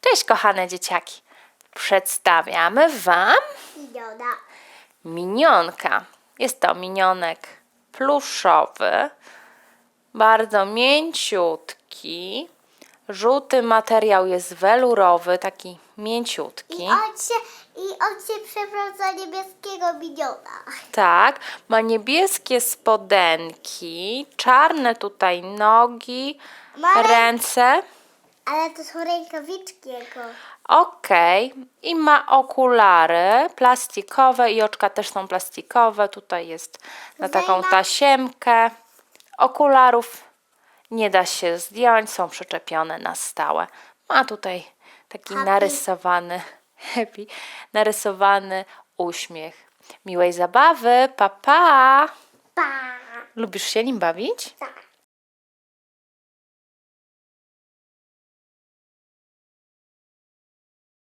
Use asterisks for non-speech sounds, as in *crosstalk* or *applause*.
Cześć kochane dzieciaki. Przedstawiamy Wam Idiota. minionka. Jest to minionek pluszowy, bardzo mięciutki. Żółty materiał jest welurowy, taki I mięciutki. on się, i on się za niebieskiego miniona. Tak, ma niebieskie spodenki, czarne tutaj nogi, Ma rę- ręce. Ale to są rękawiczki jego. Okej, i ma okulary plastikowe i oczka też są plastikowe. Tutaj jest na taką tasiemkę. Okularów nie da się zdjąć, są przyczepione na stałe. Ma tutaj taki Happy. narysowany, *laughs* happy, narysowany uśmiech. Miłej zabawy, pa pa! Pa! Lubisz się nim bawić? Tak.